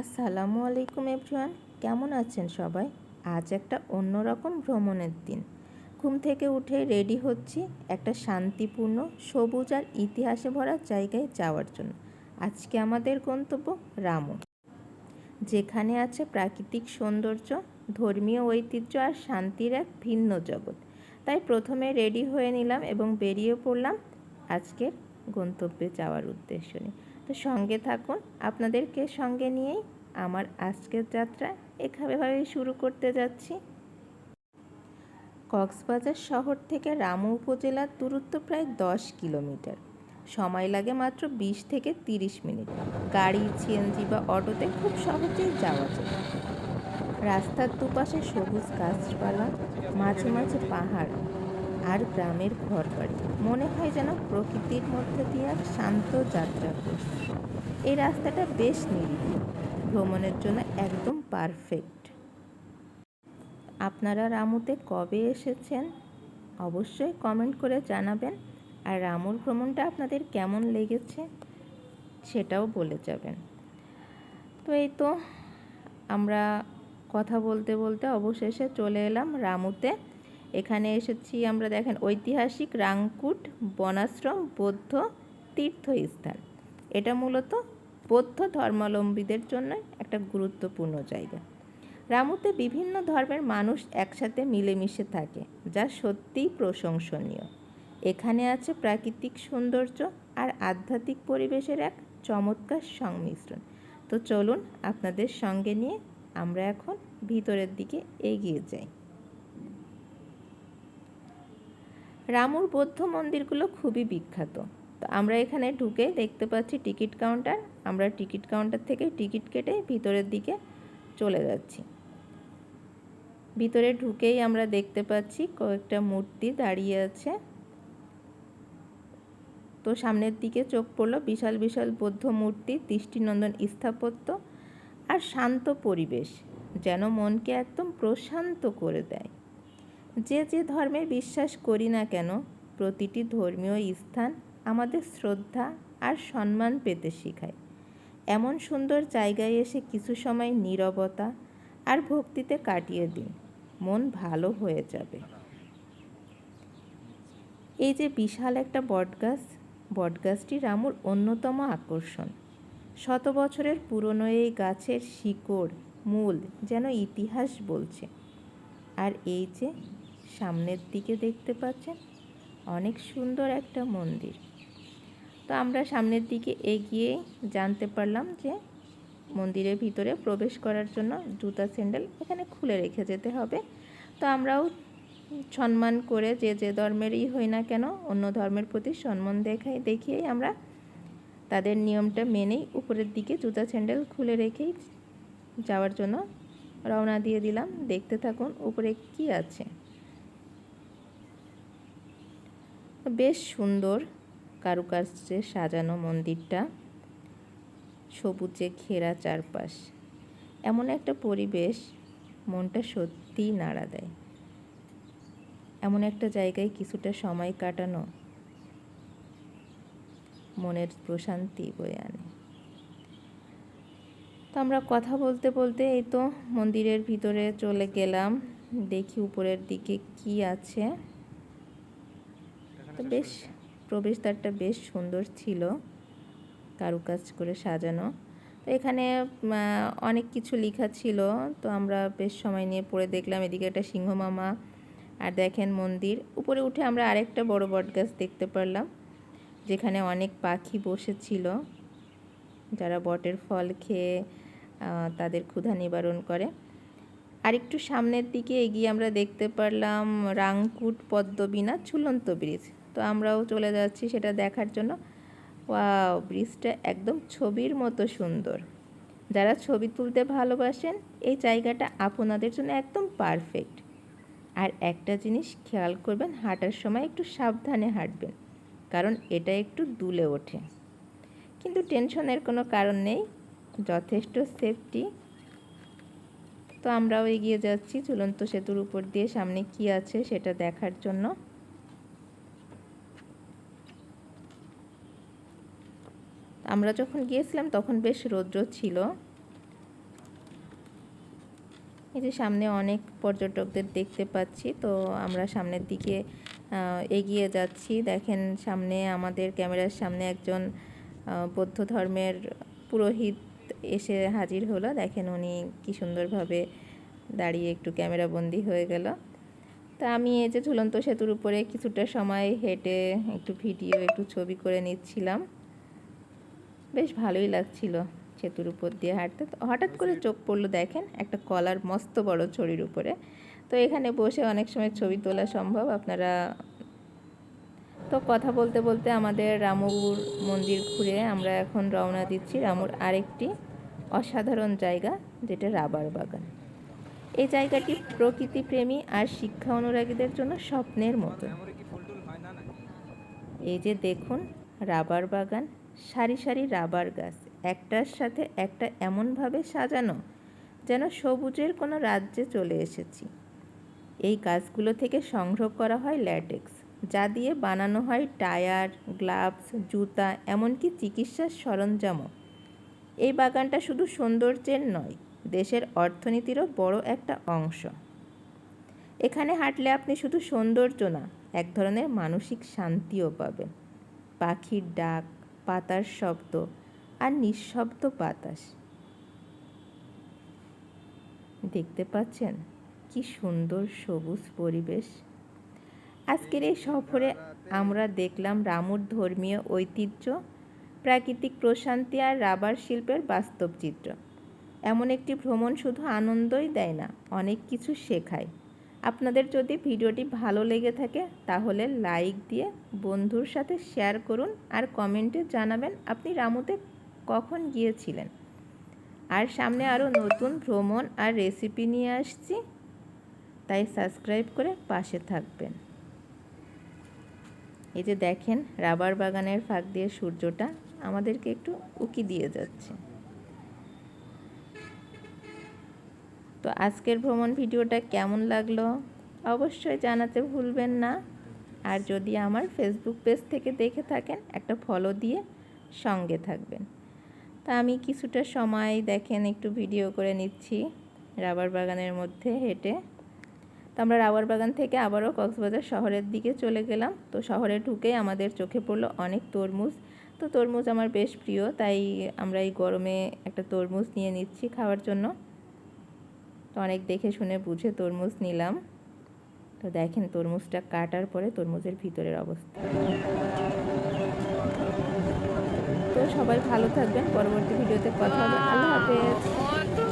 আসসালামু আলাইকুম এভরিওয়ান, কেমন আছেন সবাই? আজ একটা অন্যরকম ভ্রমণের দিন। ঘুম থেকে উঠে রেডি হচ্ছি একটা শান্তিপূর্ণ, সবুজ আর ইতিহাসে ভরা জায়গায় যাওয়ার জন্য। আজকে আমাদের গন্তব্য রামু, যেখানে আছে প্রাকৃতিক সৌন্দর্য, ধর্মীয় ঐতিহ্য আর শান্তির এক ভিন্ন জগৎ। তাই প্রথমে রেডি হয়ে নিলাম এবং বেরিয়ে পড়লাম আজকের গন্তব্যে যাওয়ার উদ্দেশ্য নিয়ে। তো সঙ্গে থাকুন। আপনাদেরকে সঙ্গে নিয়েই আমার আজকের যাত্রা এভাবে শুরু করতে যাচ্ছি। কক্সবাজার শহর থেকে রামু উপজেলার দূরত্ব প্রায় দশ কিলোমিটার। সময় লাগে মাত্র বিশ থেকে তিরিশ মিনিট। গাড়ি, সিএনজি বা অটোতে খুব সহজেই যাওয়া যায়। রাস্তার দুপাশে সবুজ গাছপালা, মাঝে মাঝে পাহাড়। আর গ্রামের ঘর বাড়ি মনে হয় যেন প্রকৃতির মধ্যে দিয়ে এক শান্ত যাত্রা করছে। এই রাস্তাটা বেশ নিরিবিলি। ভ্রমণের জন্য একদম পারফেক্ট আপনারা রামুতে কবে এসেছেন? অবশ্যই কমেন্ট করে জানাবেন। আর রামুর ভ্রমণটা আপনাদের কেমন লেগেছে? সেটাও বলে যাবেন। তো এই তো আমরা কথা বলতে বলতে অবশেষে চলে এলাম রামুতে। এখানে এসেছি আমরা দেখেন ঐতিহাসিক রাংকুট, বনাশ্রম, বৌদ্ধ তীর্থস্থান। এটা মূলত বৌদ্ধ ধর্মাবলম্বীদের জন্য একটা গুরুত্বপূর্ণ জায়গা। রামুতে বিভিন্ন ধর্মের মানুষ একসাথে মিলেমিশে থাকে, যা সত্যিই প্রশংসনীয়। এখানে আছে প্রাকৃতিক সৌন্দর্য আর আধ্যাত্মিক পরিবেশের এক চমৎকার সংমিশ্রণ। তো চলুন আপনাদের সঙ্গে নিয়ে আমরা এখন ভিতরের দিকে এগিয়ে যাই। রামুর বৌদ্ধ মন্দিরগুলো খুবই বিখ্যাত। তো আমরা এখানে ঢুকে দেখতে পাচ্ছি টিকিট কাউন্টার। আমরা টিকিট কাউন্টার থেকে টিকিট কেটে ভিতরের দিকে চলে যাচ্ছি। ভিতরে ঢুকেই আমরা দেখতে পাচ্ছি কয়েকটা মূর্তি দাঁড়িয়ে আছে। তো সামনের দিকে চোখ পড়ল বিশাল বিশাল বৌদ্ধ মূর্তি, দৃষ্টিনন্দন স্থাপত্য আর শান্ত পরিবেশ, যেন মনকে একদম প্রশান্ত করে দেয়। যে যে ধর্মে বিশ্বাস করি না কেন, প্রতিটি ধর্মীয় স্থান আমাদের শ্রদ্ধা আর সম্মান পেতে শেখায়। এমন সুন্দর জায়গায় এসে কিছু সময় নীরবতা আর ভক্তিতে কাটিয়ে দিন, মন ভালো হয়ে যাবে। এই যে বিশাল একটা বটগাছ, বটগাছটি রামুর অন্যতম আকর্ষণ। শত বছরের পুরনো এই গাছের শিকড়, মূল যেন ইতিহাস বলছে। আর এই যে সামনের দিকে দেখতে পাচ্ছেন? অনেক সুন্দর একটা মন্দির। তো আমরা সামনের দিকে এগিয়ে জানতে পারলাম যে মন্দিরের ভিতরে প্রবেশ করার জন্য জুতা, স্যান্ডেল এখানে খুলে রেখে যেতে হবে। তো আমরাও সম্মান করে যে যে ধর্মেরই হই না কেন, অন্য ধর্মের প্রতি সম্মান দেখাই, দেখিয়েই আমরা তাদের নিয়মটা মেনেই উপরের দিকে জুতা, স্যান্ডেল খুলে রেখেই যাওয়ার জন্য রওনা দিয়ে দিলাম। দেখতে থাকুন উপরে কি আছে। বেশ সুন্দর কারুকার্যে সাজানো মন্দিরটা। সবুজে ঘেরা চারপাশ। এমন একটা পরিবেশ মনটা সত্যিই নাড়া দেয়। এমন একটা জায়গায় কিছুটা সময় কাটানো মনের প্রশান্তি বয়ে আনে। তো আমরা কথা বলতে বলতে এই তো মন্দিরের ভিতরে চলে গেলাম। দেখি উপরের দিকে কি আছে। তো বেশ প্রবেশদ্বারটা বেশ সুন্দর ছিল কারুকাজ করে সাজানো। তো এখানে অনেক কিছু লেখা ছিল। তো আমরা বেশ সময় নিয়ে পড়ে দেখলাম এদিকে একটা সিংহ মামা আর দেখেন মন্দির। উপরে উঠে আমরা আরেকটা বড় বট গাছ দেখতে পারলাম যেখানে অনেক পাখি বসেছিল। যারা বটের ফল খেয়ে তাদের ক্ষুধা নিবারণ করে। আর একটু সামনের দিকে এগিয়ে আমরা দেখতে পারলাম রাংকুট পদ্মবিনা ঝুলন্ত ব্রিজ। তো আমরাও চলে যাচ্ছি সেটা দেখার জন্য। ওয়াও, ব্রিজটা একদম ছবির মতো সুন্দর। যারা ছবি তুলতে ভালোবাসেন, এই জায়গাটা আপনাদের জন্য একদম পারফেক্ট আর একটা জিনিস খেয়াল করবেন, হাঁটার সময় একটু সাবধানে হাঁটবেন, কারণ এটা একটু দুলে ওঠে। কিন্তু টেনশনের কোনো কারণ নেই, যথেষ্ট সেফটি তো আমরাও এগিয়ে যাচ্ছি, ঝুলন্ত সেতুর উপর দিয়ে সামনে কি আছে সেটা দেখার জন্য। আমরা যখন গিয়েছিলাম, তখন বেশ রৌদ্র ছিল। এই যে সামনে অনেক পর্যটকদের দেখতে পাচ্ছি, তো আমরা সামনের দিকে এগিয়ে যাচ্ছি। দেখেন সামনে আমাদের ক্যামেরার সামনে একজন বৌদ্ধ ধর্মের পুরোহিত এসে হাজির হলো। দেখেন উনি কি সুন্দরভাবে দাঁড়িয়ে একটু ক্যামেরাবন্দি হয়ে গেল। তা আমি এই যে ঝুলন্ত সেতুর উপরে কিছুটা সময় হেঁটে একটু ভিডিও, একটু ছবি করে নিচ্ছিলাম। বেশ ভালোই লাগছিল সেতুর উপর দিয়ে হাঁটতে। তো হঠাৎ করে চোখ পড়ল, দেখেন একটা কলার মস্ত বড় ছড়ির উপরে। তো এখানে বসে অনেক সময় ছবি তোলা সম্ভব, আপনারা তো কথা বলতে বলতে আমাদের রামুর মন্দির ঘুরে আমরা এখন রওনা দিচ্ছি রামুর আরেকটি অসাধারণ জায়গা, যেটা রাবার বাগান। এই জায়গাটি প্রকৃতিপ্রেমী আর শিক্ষা অনুরাগীদের জন্য স্বপ্নের মতো। এই যে দেখুন, রাবার বাগান। সারি সারি রাবার গাছ, একটার সাথে একটা এমনভাবে সাজানো যেন সবুজের কোনো রাজ্যে চলে এসেছি। এই গাছগুলো থেকে সংগ্রহ করা হয় ল্যাটেক্স, যা দিয়ে বানানো হয় টায়ার, গ্লাভস, জুতা, এমনকি চিকিৎসার সরঞ্জামও। এই বাগানটা শুধু সৌন্দর্যের নয়, দেশের অর্থনীতিরও বড় একটা অংশ। এখানে হাঁটলে আপনি শুধু সৌন্দর্য না, এক ধরনের মানসিক শান্তিও পাবেন। পাখির ডাক পাতার শব্দ আর নিঃশব্দ বাতাস। দেখতে পাচ্ছেন? কি সুন্দর সবুজ পরিবেশ। আজকের এই সফরে আমরা দেখলাম রামুর ধর্মীয় ঐতিহ্য, প্রাকৃতিক প্রশান্তি আর রাবার শিল্পের বাস্তব চিত্র। এমন একটি ভ্রমণ শুধু আনন্দই দেয় না, অনেক কিছু শেখায়। আপনাদের যদি ভিডিওটি ভালো লেগে থাকে, তাহলে লাইক দিয়ে বন্ধুর সাথে শেয়ার করুন আর কমেন্টে জানাবেন আপনি রামুতে কখন গিয়েছিলেন। আর সামনে আরও নতুন ভ্রমণ আর রেসিপি নিয়ে আসছি, তাই সাবস্ক্রাইব করে পাশে থাকবেন। এই যে দেখেন, রাবার বাগানের ফাঁক দিয়ে সূর্যটা আমাদেরকে একটু উকি দিয়ে যাচ্ছে। তো আজকের ভ্রমণ ভিডিওটা কেমন লাগল অবশ্যই জানাতে ভুলবেন না। আর যদি আমার ফেসবুক পেজ থেকে দেখে থাকেন, একটা ফলো দিয়ে সঙ্গে থাকবেন। তা আমি কিছুটা সময় দেখেন, একটু ভিডিও করে নিচ্ছি রাবার বাগানের মধ্যে হেঁটে। তো আমরা রাবার বাগান থেকে আবারও কক্সবাজার শহরের দিকে চলে গেলাম। তো শহরে ঢুকে আমাদের চোখে পড়ল অনেক তরমুজ। তো তরমুজ আমার বেশ প্রিয়, তাই আমরা এই গরমে একটা তরমুজ নিয়ে নিচ্ছি খাওয়ার জন্য। তো অনেক দেখে শুনে বুঝে তরমুজ নিলাম। তো দেখেন তরমুজটা কাটার পরে তরমুজের ভিতরের অবস্থা। তো সবাই ভালো থাকবেন। পরবর্তী ভিডিওতে কথা হবে। ভালো হাফেজ।